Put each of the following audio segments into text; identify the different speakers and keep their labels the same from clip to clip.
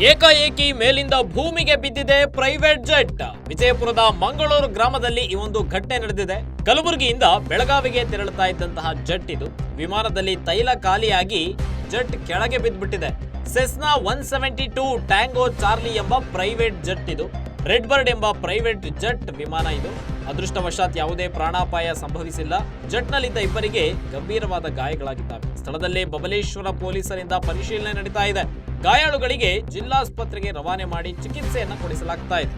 Speaker 1: ಏಕಾಏಕಿ ಮೇಲಿಂದ ಭೂಮಿಗೆ ಬಿದ್ದಿದೆ ಪ್ರೈವೇಟ್ ಜೆಟ್. ವಿಜಯಪುರದ ಮಂಗಳೂರು ಗ್ರಾಮದಲ್ಲಿ ಈ ಒಂದು ಘಟನೆ ನಡೆದಿದೆ. ಕಲಬುರಗಿಯಿಂದ ಬೆಳಗಾವಿಗೆ ತೆರಳುತ್ತಾ ಇದ್ದಂತಹ ಜೆಟ್ ಇದು. ವಿಮಾನದಲ್ಲಿ ತೈಲ ಖಾಲಿಯಾಗಿ ಜೆಟ್ ಕೆಳಗೆ ಬಿದ್ದುಬಿಟ್ಟಿದೆ Cessna one seventy two tango Charlie ಎಂಬ ಪ್ರೈವೇಟ್ ಜೆಟ್ ಇದು. ರೆಡ್ ಬರ್ಡ್ ಎಂಬ ಪ್ರೈವೇಟ್ ಜೆಟ್ ವಿಮಾನ ಇದು. ಅದೃಷ್ಟವಶಾತ್ ಯಾವುದೇ ಪ್ರಾಣಾಪಾಯ ಸಂಭವಿಸಿಲ್ಲ. ಜೆಟ್ನಲ್ಲಿದ್ದ ಇಬ್ಬರಿಗೆ ಗಂಭೀರವಾದ ಗಾಯಗಳಾಗಿದ್ದಾವೆ. ಸ್ಥಳದಲ್ಲೇ ಬಬಲೇಶ್ವರ ಪೊಲೀಸರಿಂದ ಪರಿಶೀಲನೆ ನಡೀತಾ ಇದೆ. ಗಾಯಾಳುಗಳಿಗೆ ಜಿಲ್ಲಾಸ್ಪತ್ರೆಗೆ ರವಾನೆ ಮಾಡಿ ಚಿಕಿತ್ಸೆಯನ್ನ ಕೊಡಿಸಲಾಗ್ತಾ ಇದೆ.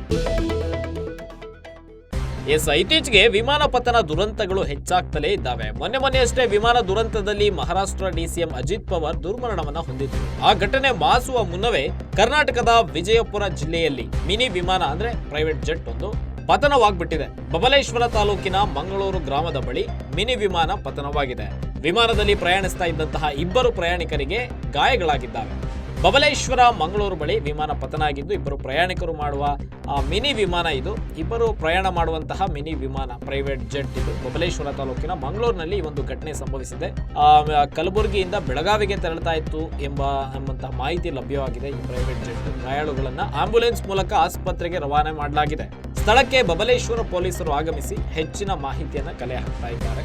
Speaker 1: ಎಸ್ ಇತ್ತೀಚೆಗೆ ವಿಮಾನ ಪತನ ದುರಂತಗಳು ಹೆಚ್ಚಾಗ್ತಲೇ ಇದ್ದಾವೆ. ಮೊನ್ನೆ ಮೊನ್ನೆಯಷ್ಟೇ ವಿಮಾನ ದುರಂತದಲ್ಲಿ ಮಹಾರಾಷ್ಟ್ರ ಡಿಸಿಎಂ ಅಜಿತ್ ಪವಾರ್ ದುರ್ಮರಣವನ್ನ ಹೊಂದಿದ್ರು. ಆ ಘಟನೆ ಮಾಸುವ ಮುನ್ನವೇ ಕರ್ನಾಟಕದ ವಿಜಯಪುರ ಜಿಲ್ಲೆಯಲ್ಲಿ ಮಿನಿ ವಿಮಾನ ಅಂದ್ರೆ ಪ್ರೈವೇಟ್ ಜೆಟ್ ಒಂದು ಪತನವಾಗ್ಬಿಟ್ಟಿದೆ. ಬಬಲೇಶ್ವರ ತಾಲೂಕಿನ ಮಂಗಳೂರು ಗ್ರಾಮದ ಬಳಿ ಮಿನಿ ವಿಮಾನ ಪತನವಾಗಿದೆ. ವಿಮಾನದಲ್ಲಿ ಪ್ರಯಾಣಿಸ್ತಾ ಇದ್ದಂತಹ ಇಬ್ಬರು ಪ್ರಯಾಣಿಕರಿಗೆ ಗಾಯಗಳಾಗಿದ್ದಾವೆ. ಬಬಲೇಶ್ವರ ಮಂಗಳೂರು ಬಳಿ ವಿಮಾನ ಪತನ ಆಗಿದ್ದು ಇಬ್ಬರು ಪ್ರಯಾಣಿಕರು ಮಾಡುವ ಮಿನಿ ವಿಮಾನ ಇದು. ಇಬ್ಬರು ಪ್ರಯಾಣ ಮಾಡುವಂತಹ ಮಿನಿ ವಿಮಾನ, ಪ್ರೈವೇಟ್ ಜೆಟ್ ಇದು. ಬಬಲೇಶ್ವರ ತಾಲೂಕಿನ ಮಂಗಳೂರಿನಲ್ಲಿ ಈ ಒಂದು ಘಟನೆ ಸಂಭವಿಸಿದೆ. ಕಲಬುರಗಿಯಿಂದ ಬೆಳಗಾವಿಗೆ ತೆರಳುತ್ತಾ ಇತ್ತು ಎಂಬ ಎಂಬಂತಹ ಮಾಹಿತಿ ಲಭ್ಯವಾಗಿದೆ. ಈ ಪ್ರೈವೇಟ್ ಜೆಟ್ ಗಾಯಾಳುಗಳನ್ನ ಆಂಬ್ಯುಲೆನ್ಸ್ ಮೂಲಕ ಆಸ್ಪತ್ರೆಗೆ ರವಾನೆ ಮಾಡಲಾಗಿದೆ. ಸ್ಥಳಕ್ಕೆ ಬಬಲೇಶ್ವರ ಪೊಲೀಸರು ಆಗಮಿಸಿ ಹೆಚ್ಚಿನ ಮಾಹಿತಿಯನ್ನು ಕಲೆ ಹಾಕ್ತಾ ಇದ್ದಾರೆ.